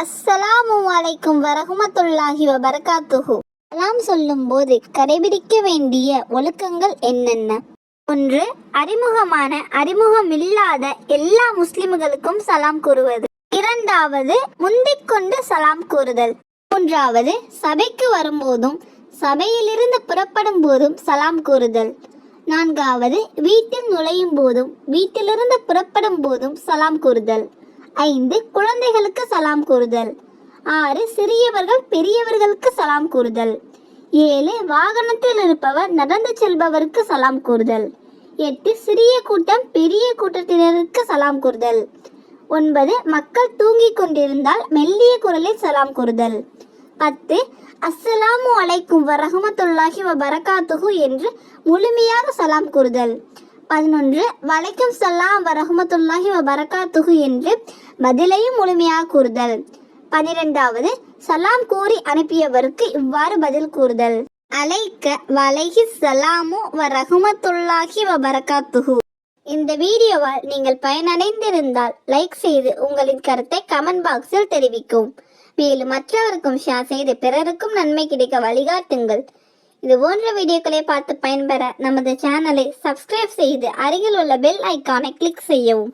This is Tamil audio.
அஸ்ஸலாமு அலைக்கும் வரகுமத்துல்லாஹி வபரகாத்துஹு. சலாம் சொல்லும் போது கடைபிடிக்க வேண்டிய ஒழுக்கங்கள் என்னென்ன? ஒன்று அறிமுகமான அறிமுகமில்லாத எல்லா முஸ்லிம்களுக்கும் சலாம் கூறுவது. இரண்டாவது முந்திக்கொண்டு சலாம் கூறுதல். மூன்றாவது சபைக்கு வரும்போதும் சபையிலிருந்து புறப்படும் போதும் சலாம் கூறுதல். நான்காவது வீட்டில் நுழையும் போதும் வீட்டிலிருந்து புறப்படும் போதும் சலாம் கூறுதல். ஐந்து குழந்தைகளுக்கு சலாம் கூறுதல். ஆறு சிறியவர்கள் பெரியவர்களுக்கு சலாம் கூறுதல். ஏழு வாகனத்தில் இருப்பவர் நடந்து செல்பவருக்கு சலாம் கூறுதல். எட்டு சிறிய கூட்டம் பெரிய கூட்டத்தினருக்கு சலாம் கூறுதல். ஒன்பது மக்கள் தூங்கிக் கொண்டிருந்தால் மெல்லிய குரலில் சலாம் கூறுதல். பத்து அஸ்ஸலாமு அலைக்கும் வரஹமத்துல்லாஹி வபரகாத்துஹு என்று முழுமையாக சலாம் கூறுதல். பதினொன்று வலைக்கும் சலாம் வரஹமத்துல்லாஹி வபரகாத்துஹு என்று பதிலையும் முழுமையாக கூறுதல். பனிரெண்டாவது சலாம் கூறி அனுப்பியவருக்கு இவ்வாறு பதில் கூறுதல். அலைக்க வலைஹி சலாமு வரஹமத்துல்லாஹி வபரகாத்துஹு இந்த வீடியோவால் நீங்கள் பயனடைந்திருந்தால் லைக் செய்து உங்களின் கருத்தை கமெண்ட் பாக்ஸில் தெரிவிக்கும். மேலும் மற்றவருக்கும் ஷேர் செய்து பிறருக்கும் நன்மை கிடைக்க வழிகாட்டுங்கள். இது போன்ற வீடியோக்களை பார்த்து பயன்பெற நமது சேனலை சப்ஸ்கிரைப் செய்து அருகில் உள்ள பெல் ஐக்கானை கிளிக் செய்யவும்.